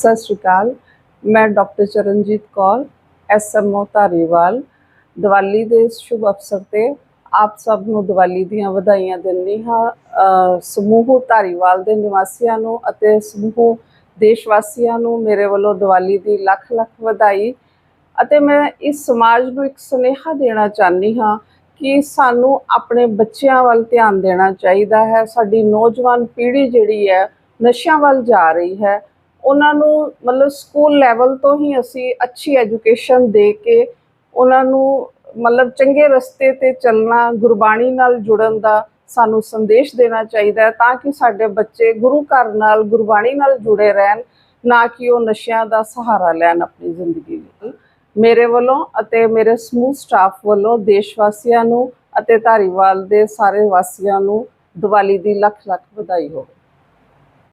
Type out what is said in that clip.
ਸਤਿ ਸ਼੍ਰੀ ਅਕਾਲ। ਮੈਂ ਡਾਕਟਰ ਚਰਨਜੀਤ ਕੌਰ ਐਸਐਮਓ ਧਾਰੀਵਾਲ। ਦੀਵਾਲੀ ਦੇ ਸ਼ੁਭ ਅਵਸਰ ਤੇ ਆਪ ਸਭ ਨੂੰ ਦੀਵਾਲੀ ਦੀਆਂ ਵਧਾਈਆਂ ਦਿੰਦੀ ਹਾਂ। ਸਮੂਹ ਧਾਰੀਵਾਲ ਦੇ ਨਿਵਾਸੀਆਂ ਨੂੰ ਅਤੇ ਸਮੂਹ ਦੇਸ਼ ਵਾਸੀਆਂ ਨੂੰ ਮੇਰੇ ਵੱਲੋਂ ਦੀਵਾਲੀ ਦੀ ਲੱਖ ਲੱਖ ਵਧਾਈ। ਅਤੇ ਮੈਂ ਇਸ ਸਮਾਜ ਨੂੰ ਇੱਕ ਸੁਨੇਹਾ ਦੇਣਾ ਚਾਹੁੰਦੀ ਹਾਂ ਕਿ ਸਾਨੂੰ ਆਪਣੇ ਬੱਚਿਆਂ ਵੱਲ ਧਿਆਨ ਦੇਣਾ ਚਾਹੀਦਾ ਹੈ। ਸਾਡੀ ਨੌਜਵਾਨ ਪੀੜ੍ਹੀ ਜਿਹੜੀ ਹੈ, ਨਸ਼ਿਆਂ ਵੱਲ ਜਾ ਰਹੀ ਹੈ। ਉਹਨਾਂ ਨੂੰ ਮਤਲਬ ਸਕੂਲ ਲੈਵਲ ਤੋਂ ਹੀ ਅਸੀਂ ਅੱਛੀ ਐਜੂਕੇਸ਼ਨ ਦੇ ਕੇ ਉਹਨਾਂ ਨੂੰ ਮਤਲਬ ਚੰਗੇ ਰਸਤੇ ਤੇ ਚੱਲਣਾ, ਗੁਰਬਾਣੀ ਨਾਲ ਜੁੜਨ ਦਾ ਸਾਨੂੰ ਸੰਦੇਸ਼ ਦੇਣਾ ਚਾਹੀਦਾ ਹੈ ਤਾਂ ਕਿ ਸਾਡੇ ਬੱਚੇ ਗੁਰੂ ਘਰ ਨਾਲ ਗੁਰਬਾਣੀ ਨਾਲ ਜੁੜੇ ਰਹਿਣ, ਨਾ ਕਿ ਉਹ ਨਸ਼ਿਆਂ ਦਾ ਸਹਾਰਾ ਲੈਣ ਆਪਣੀ ਜ਼ਿੰਦਗੀ ਵਿੱਚ। ਮੇਰੇ ਵੱਲੋਂ ਅਤੇ ਮੇਰੇ ਸਮੂਹ ਸਟਾਫ ਵੱਲੋਂ ਦੇਸ਼ ਵਾਸੀਆਂ ਨੂੰ ਅਤੇ ਧਾਰੀਵਾਲ ਦੇ ਸਾਰੇ ਵਾਸੀਆਂ ਨੂੰ ਦੀਵਾਲੀ ਦੀ ਲੱਖ ਲੱਖ ਵਧਾਈ ਹੋਵੇ।